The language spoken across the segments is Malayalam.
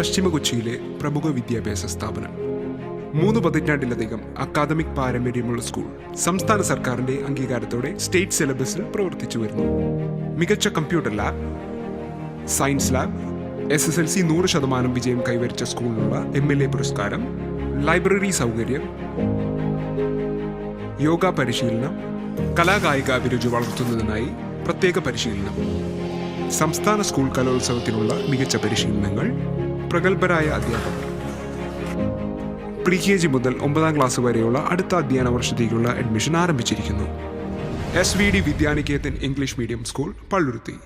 പശ്ചിമ കൊച്ചിയിലെ പ്രമുഖ വിദ്യാഭ്യാസ സ്ഥാപനം. മൂന്ന് പതിറ്റാണ്ടിലധികം അക്കാദമിക് പാരമ്പര്യമുള്ള സ്കൂൾ സംസ്ഥാന സർക്കാരിന്റെ അംഗീകാരത്തോടെ സ്റ്റേറ്റ് സിലബസിൽ പ്രവർത്തിച്ചു വരുന്നു. മികച്ച computer lab science lab S S L C നൂറ് ശതമാനം വിജയം കൈവരിച്ച സ്കൂളിനുള്ള എം എൽ എ പുരസ്കാരം ലൈബ്രറി സൗകര്യം യോഗ പരിശീലനം കലാകായിക അഭിരുചി വളർത്തുന്നതിനായി പ്രത്യേക പരിശീലനം. സംസ്ഥാന സ്കൂൾ കലോത്സവത്തിനുള്ള മികച്ച പരിശീലനങ്ങൾ പ്രഗത്ഭരായ അധ്യാപകർ. പ്രീ കെ ജി മുതൽ ഒമ്പതാം ക്ലാസ് വരെയുള്ള അടുത്ത അധ്യയന വർഷത്തേക്കുള്ള അഡ്മിഷൻ ആരംഭിച്ചിരിക്കുന്നു. S V D Vidyanikethan English medium school Palluruthy.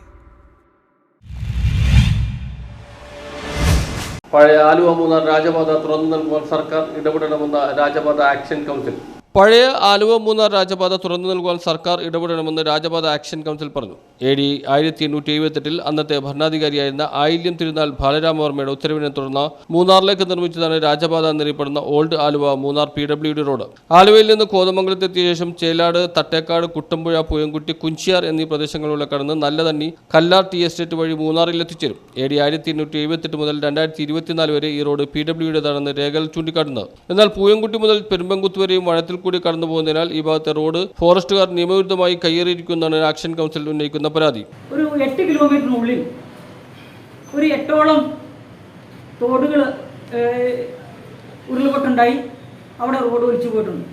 പഴയ ആലുവ മൂന്നാർ രാജപാത തുറന്നു നൽകുവാൻ സർക്കാർ ഇടപെടണമെന്ന രാജപാത ആക്ഷൻ കൗൺസിൽ. പഴയ ആലുവ മൂന്നാർ രാജപാത തുറന്നു നൽകുവാൻ സർക്കാർ ഇടപെടണമെന്ന് രാജപാത ആക്ഷൻ കൗൺസിൽ പറഞ്ഞു. എ ഡി ആയിരത്തി എണ്ണൂറ്റി എഴുപത്തെട്ടിൽ അന്നത്തെ ഭരണാധികാരിയായിരുന്ന ആയില്യം തിരുനാൾ ബാലരാമവർമ്മയുടെ ഉത്തരവിനെ തുടർന്ന് മൂന്നാറിലേക്ക് നിർമ്മിച്ചതാണ് രാജപാത എന്നറിയപ്പെടുന്ന old Aluva Munnar P W D road. ആലുവയിൽ നിന്ന് കോതമംഗലത്തെത്തിയ ശേഷം ചേലാട് തട്ടേക്കാട് കുട്ടമ്പുഴ പുയൻകുട്ടി കുഞ്ചിയാർ എന്നീ പ്രദേശങ്ങളിലൂടെ കടന്ന് നല്ല നല്ലതണ്ണി കല്ലാർ ടി എസ്റ്റേറ്റ് വഴി മൂന്നാറിൽ എത്തിച്ചേരും. എ ഡി ആയിരത്തി എണ്ണൂറ്റി എഴുപത്തെട്ട് മുതൽ രണ്ടായിരത്തി ഇരുപത്തിനാല് വരെ ഈ റോഡ് പി ഡബ്ല്യുടേതാണെന്ന് രേഖകൾ ചൂണ്ടിക്കാട്ടുന്നത്. എന്നാൽ പൂയംകുട്ടി മുതൽ പെരുമ്പങ്കുത്ത് വരെയും വഴത്തിൽ കൂടി കടന്നു പോകുന്നതിനാൽ ഈ ഭാഗത്തെ റോഡ് ഫോറസ്റ്റുകാർ നിയമവിരുദ്ധമായി കയ്യേറിയിരിക്കുന്നതാണ് ആക്ഷൻ കൗൺസിൽ ഉന്നയിക്കുന്ന പരാതി. ഒരു എട്ട് കിലോമീറ്ററിനുള്ളിൽ ഒരു എട്ടോളം തോടുകൾ ഉരുൾപൊട്ടുണ്ടായി. അവിടെ റോഡ് ഒലിച്ചു പോയിട്ടുണ്ട്.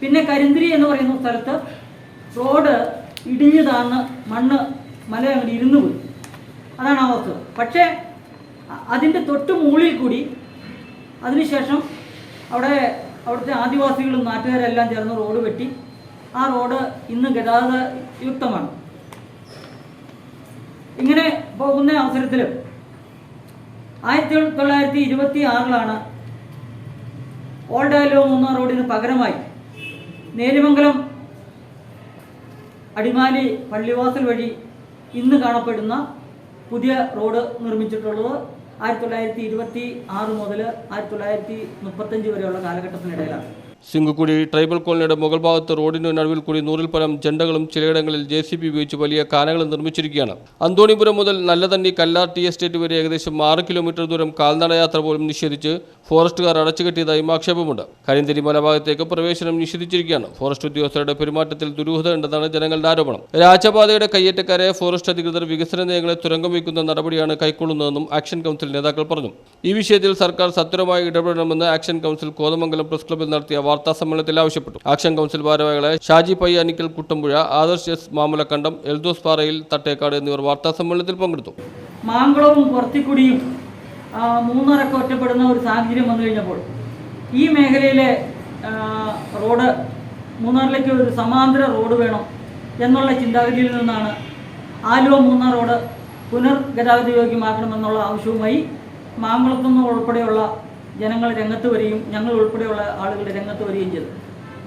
പിന്നെ കരിന്തിരി എന്ന് പറയുന്ന സ്ഥലത്ത് റോഡ് ഇടിഞ്ഞു താന്ന് മണ്ണ് മല അങ്ങോട്ട് ഇരുന്നു പോയി. അതാണ് അവസ്ഥ പക്ഷേ അതിന്റെ തൊട്ട് മുകളിൽ കൂടി അതിനുശേഷം അവിടെ അവിടുത്തെ ആദിവാസികളും നാട്ടുകാരെല്ലാം ചേർന്ന് റോഡ് വെട്ടി. ആ റോഡ് ഇന്ന് ഗതാഗത യുക്തമാണ് ഇങ്ങനെ പോകുന്ന അവസരത്തിൽ ആയിരത്തി തൊള്ളായിരത്തി ഇരുപത്തി ആറിലാണ് ഓൾഡ് ആലോ മൂന്നാർ റോഡിന് പകരമായി നേരിമംഗലം അടിമാലി പള്ളിവാസൽ വഴി ഇന്ന് കാണപ്പെടുന്ന പുതിയ റോഡ് നിർമ്മിച്ചിട്ടുള്ളത് ആയിരത്തി തൊള്ളായിരത്തി ഇരുപത്തി ആറ് മുതൽ ആയിരത്തി തൊള്ളായിരത്തി മുപ്പത്തഞ്ച് വരെയുള്ള കാലഘട്ടത്തിനിടയിലാണ്. സിംഗുക്കുടി ട്രൈബൽ കോളനിയുടെ മുകൾ ഭാഗത്ത് റോഡിന് നടുവിൽ കൂടി നൂറിൽ പരം ജണ്ടകളും ചിലയിടങ്ങളിൽ ജെ സി ബി ഉപയോഗിച്ച് വലിയ കാനകൾ നിർമ്മിച്ചിരിക്കുകയാണ്. അന്തോണിപുരം മുതൽ നല്ലതണ്ണി കല്ലാർ ടി എസ്റ്റേറ്റ് വരെ ഏകദേശം ആറ് കിലോമീറ്റർ ദൂരം കാൽനടയാത്ര പോലും നിഷേധിച്ച് ഫോറസ്റ്റുകാർ അടച്ചുകെട്ടിയതായും ആക്ഷേപമുണ്ട്. കരിന്തിരി മലഭാഗത്തേക്ക് പ്രവേശനം നിഷേധിച്ചിരിക്കുകയാണ്. ഫോറസ്റ്റ് ഉദ്യോഗസ്ഥരുടെ പെരുമാറ്റത്തിൽ ദുരൂഹത ഉണ്ടെന്നാണ് ജനങ്ങളുടെ ആരോപണം. രാജപാതയുടെ കയ്യേറ്റക്കാരെ ഫോറസ്റ്റ് അധികൃതർ വികസന നയങ്ങളെ തുരങ്കം വയ്ക്കുന്ന നടപടിയാണ് കൈക്കൊള്ളുന്നതെന്നും ആക്ഷൻ കൗൺസിൽ നേതാക്കൾ പറഞ്ഞു. ഈ വിഷയത്തിൽ സർക്കാർ സത്വരമായി ഇടപെടണമെന്ന് ആക്ഷൻ കൗൺസിൽ കോതമംഗലം പ്രസ് ക്ലബിൽ നടത്തിയ വാർത്താ സമ്മേളനത്തിൽ ആവശ്യപ്പെട്ടു. ആക്ഷൻ കൗൺസിൽ ഭാരവാഹികളെ ഷാജി പയ്യാനിക്കൽ കുട്ടമ്പുഴ ആദർശ് എസ് മാമലക്കണ്ടം എൽദോസ് പാറയിൽ തട്ടേക്കാട് എന്നിവർ വാർത്താ സമ്മേളനത്തിൽ പങ്കെടുത്തു. മാങ്കുളവും കുറത്തിക്കുടിയും മൂന്നറൊക്കെ ഒറ്റപ്പെടുന്ന ഒരു സാഹചര്യം വന്നു കഴിഞ്ഞപ്പോൾ ഈ മേഖലയിലെ റോഡ് മൂന്നാറിലേക്ക് ഒരു സമാന്തര റോഡ് വേണം എന്നുള്ള ചിന്താഗതിയിൽ നിന്നാണ് ആലുവ മൂന്നാർ റോഡ് പുനർഗതാഗത യോഗ്യമാക്കണമെന്നുള്ള ആവശ്യവുമായി മാങ്കുളത്തുനിന്ന് ഉൾപ്പെടെയുള്ള ജനങ്ങൾ രംഗത്ത് വരികയും ഞങ്ങൾ ഉൾപ്പെടെയുള്ള ആളുകൾ രംഗത്ത് വരികയും ചെയ്തു.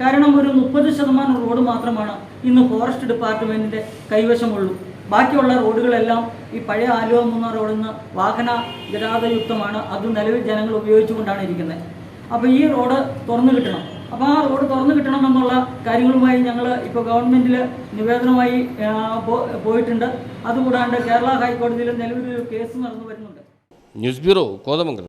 കാരണം ഒരു മുപ്പത് ശതമാനം റോഡ് മാത്രമാണ് ഇന്ന് ഫോറസ്റ്റ് ഡിപ്പാർട്ട്മെന്റിന്റെ കൈവശമുള്ളൂ ബാക്കിയുള്ള റോഡുകളെല്ലാം ഈ പഴയ ആലുവ മൂന്നാർ റോഡിൽ നിന്ന് വാഹന ഗതാഗതയുക്തമാണ്. അത് നിലവിൽ ജനങ്ങൾ ഉപയോഗിച്ചുകൊണ്ടാണ് ഇരിക്കുന്നത്. അപ്പോൾ ഈ റോഡ് തുറന്നു കിട്ടണം. അപ്പോൾ ആ റോഡ് തുറന്നു കിട്ടണം എന്നുള്ള കാര്യങ്ങളുമായി ഞങ്ങൾ ഇപ്പോൾ ഗവൺമെന്റിൽ നിവേദനമായി പോയിട്ടുണ്ട്. അതുകൂടാണ്ട് കേരള ഹൈക്കോടതിയിൽ നിലവിലൊരു കേസ് നടന്നു വരുന്നുണ്ട്. News bureau Kothamangalam.